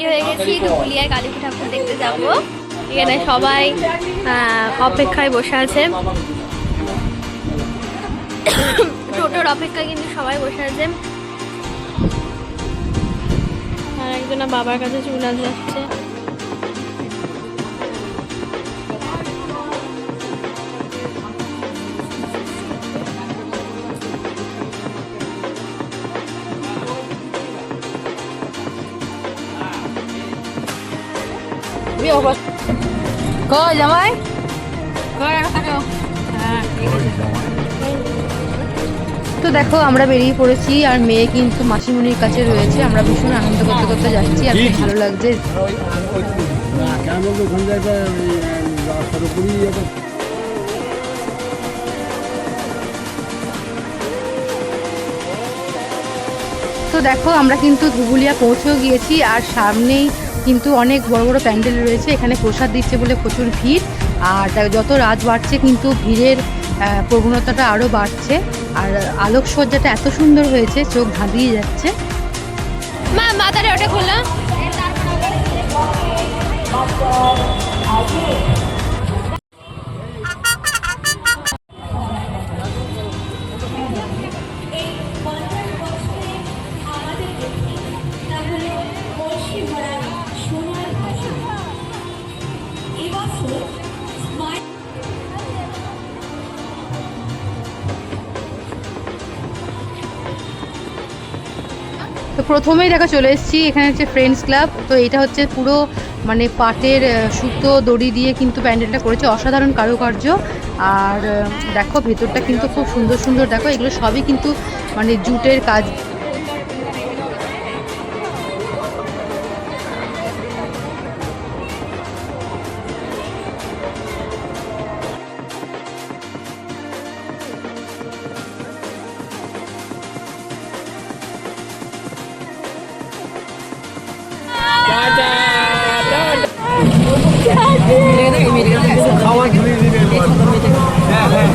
Ready হয়ে গেছি। পুলিয়ায় কালী ঠাকুর দেখতে যাব। এখানে সবাই অপেক্ষায় বসে আছে। টোটোর অপেক্ষায় কিন্তু সবাই বসে আছে। আর একজন বাবার কাছে চুল কই জামাই তো দেখো আমরা বেরিয়ে পড়েছি আর মেয়ে কিন্তু মাসিমণির কাছে রয়েছে। আমরা ভীষণ আনন্দ করতে করতে যাচ্ছি আর ভালো লাগছে। তো দেখো আমরা কিন্তু ধুবুলিয়া পৌঁছেও গিয়েছি আর সামনেই কিন্তু অনেক বড় বড় প্যান্ডেল রয়েছে, এখানে প্রসাদ দিচ্ছে বলে প্রচুর ভিড়। আর যত রাত বাড়ছে কিন্তু ভিড়ের প্রবণতাটা আরও বাড়ছে। আর আলোকসজ্জাটা এত সুন্দর হয়েছে, চোখ ধাঁধিয়ে যাচ্ছে। তো প্রথমেই দেখো চলে এসেছি, এখানে হচ্ছে ফ্রেন্ডস ক্লাব তো এটা হচ্ছে পুরো মানে পাটের সুতো, দড়ি দিয়ে কিন্তু প্যান্ডেলটা করেছে অসাধারণ কারুকার্য। আর দেখো ভেতরটা কিন্তু খুব সুন্দর সুন্দর। দেখো এগুলো সবই কিন্তু মানে জুটের কাজ খাওয়া হ্যাঁ হ্যাঁ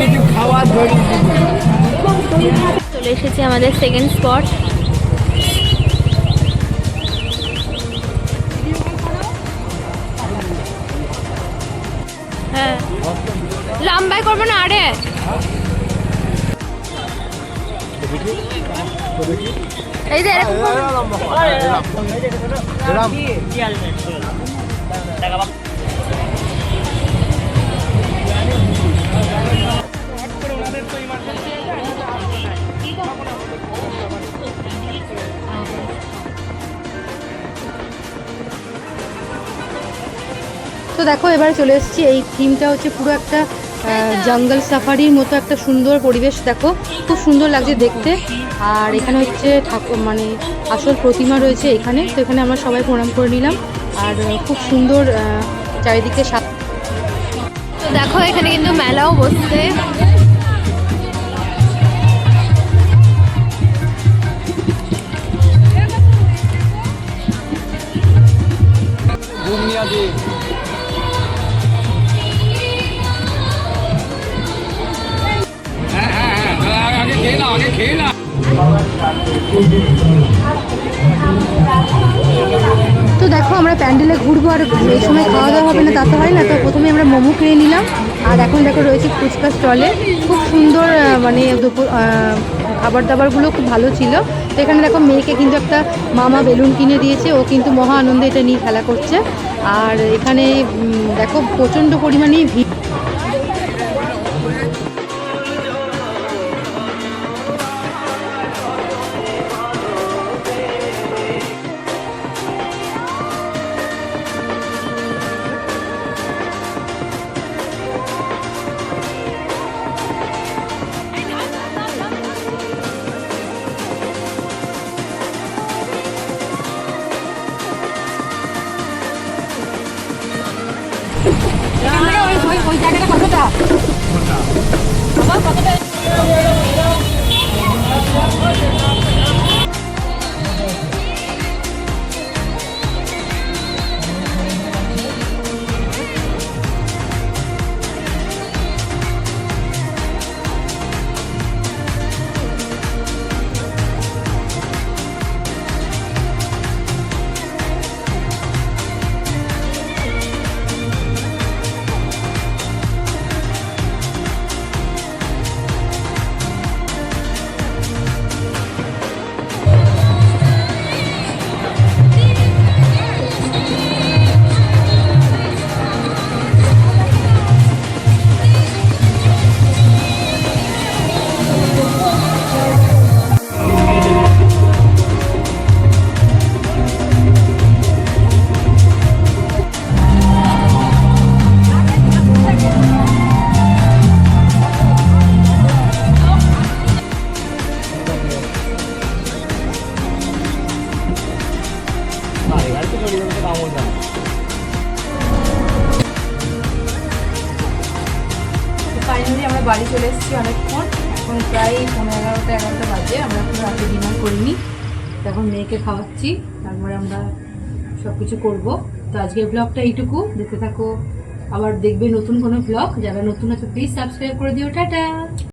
কিছু খাওয়া চলে এসেছি আমাদের সেকেন্ড স্পট হ্যাঁ। লম্বাই করব না আরে। এই যে এরকম তো দেখো, এবারে চলে এসেছি। এই থিমটা হচ্ছে পুরো একটা জঙ্গল সাফারির মতো একটা সুন্দর পরিবেশ। দেখো, খুব সুন্দর লাগছে দেখতে। আর এখানে হচ্ছে ঠাকুর মানে আসল প্রতিমা রয়েছে এখানে। তো এখানে আমরা সবাই প্রণাম করে নিলাম। আর খুব সুন্দর চারিদিকে সা- তো দেখো এখানে কিন্তু মেলাও বসছে। আগে খেয়ে তো দেখো, আমরা প্যান্ডেলে ঘুরবো আর এই সময় খাওয়া দাওয়া হবে না, তা তো হয় না। তো প্রথমে আমরা মোমো কিনে নিলাম। আর এখন দেখো, রয়েছে ফুচকা স্টলে খুব সুন্দর মানে দুপুর খাবার দাবারগুলো খুব ভালো ছিল। তো এখানে দেখো, মেয়েকে কিন্তু একটা মামা বেলুন কিনে দিয়েছে। ও কিন্তু মহা আনন্দে এটা নিয়ে খেলা করছে। আর এখানে দেখো, প্রচণ্ড পরিমাণেই ভিড় Ура! বলে নামও জানে ফাইনালি আমরা বাড়ি চলে এসেছি অনেকক্ষণ। এখন প্রায় পনেরো, এগারোটা এগারোটা বাজে। আমরা এখন রাতে ডিনার করিনি। এখন মেয়েকে খাওয়াচ্ছি। তারপরে আমরা সব কিছু করব। তো আজকের ব্লগটা এইটুকু। দেখতে থাকো। আবার দেখবে নতুন কোনো ব্লগ যারা নতুন আছে প্লিজ সাবস্ক্রাইব করে দিও। টাটা!